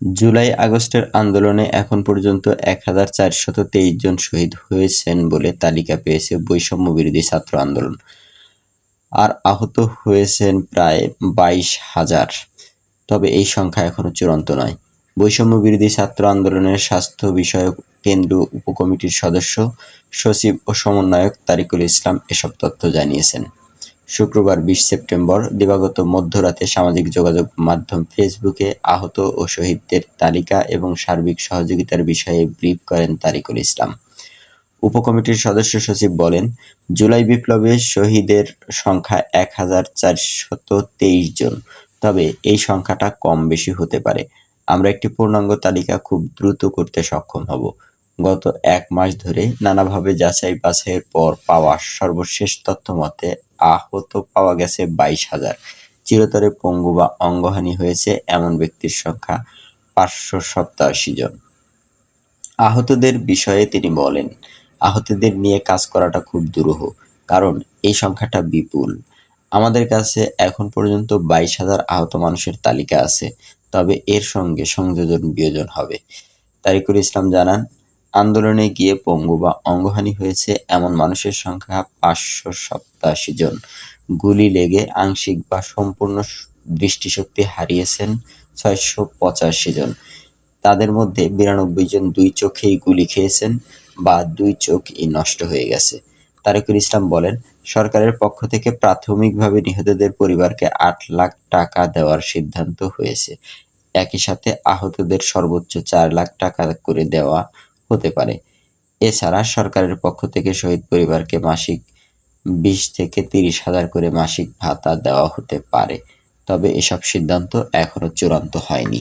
জুলাই আগস্টের আন্দোলনে এখন পর্যন্ত এক হাজার চারশত তেইশ জন শহীদ হয়েছেন বলে তালিকা পেয়েছে বৈষম্য বিরোধী ছাত্র আন্দোলন। আর আহত হয়েছেন প্রায় বাইশ হাজার। তবে এই সংখ্যা এখনও চূড়ান্ত নয়। বৈষম্য বিরোধী ছাত্র আন্দোলনের স্বাস্থ্য বিষয়ক কেন্দ্রীয় উপকমিটির সদস্য, সচিব ও সমন্বয়ক তারিকুল ইসলাম এসব তথ্য জানিয়েছেন। শুক্রবার বিশ সেপ্টেম্বর দিবাগত মধ্যরাতে সামাজিক যোগাযোগ মাধ্যম ফেসবুকে আহত ও শহীদদের তালিকা এবং সার্বিক সহযোগিতার বিষয়ে ব্রিফ করেন তারিকুল ইসলাম। উপকমিটির সদস্য সচিব বলেন, জুলাই বিপ্লবে শহীদের সংখ্যা এক হাজার চারশত তেইশ জন, তবে এই সংখ্যাটা কম বেশি হতে পারে। আমরা একটি পূর্ণাঙ্গ তালিকা খুব দ্রুত করতে সক্ষম হব। গত এক মাস ধরে নানাভাবে যাচাই বাছাইয়ের পর পাওয়া সর্বশেষ তথ্য মতে আহত পাওয়া গেছে বাইশ হাজার। চিরতরে পঙ্গু বা অঙ্গহানি হয়েছে এমন ব্যক্তির সংখ্যা পাঁচশো সপ্তাশি জন। আহতদের বিষয়ে তিনি বলেন, আহতদের নিয়ে কাজ করাটা খুব দুরূহ, কারণ এই সংখ্যাটা বিপুল। আমাদের কাছে এখন পর্যন্ত বাইশ হাজার আহত মানুষের তালিকা আছে, তবে এর সঙ্গে সংযোজন বিয়োজন হবে। তারিকুল ইসলাম জানান আন্দোলনে গিয়ে পঙ্গু বা অঙ্গহানি হয়েছে এমন মানুষের সংখ্যা পাঁচশো সপ্তাশি জন। গুলি লেগে আংশিক বা সম্পূর্ণ দৃষ্টিশক্তি হারিয়েছেন ছয়শো পঁচাশি জন। তাদের মধ্যে বিরানব্বই জন দুই চোখেই গুলি খেয়েছেন বা দুই চোখই নষ্ট হয়ে গেছে। তারেকুল ইসলাম বলেন, সরকারের পক্ষ থেকে প্রাথমিকভাবে নিহতদের পরিবারকে আট লাখ টাকা দেওয়ার সিদ্ধান্ত হয়েছে। একই সাথে আহতদের সর্বোচ্চ চার লাখ টাকা করে দেওয়া হতে পারে। এছাড়া সরকারের পক্ষ থেকে শহীদ পরিবারকে মাসিক বিশ থেকে তিরিশ হাজার করে মাসিক ভাতা দেওয়া হতে পারে। তবে এসব সিদ্ধান্ত এখনও চূড়ান্ত হয়নি।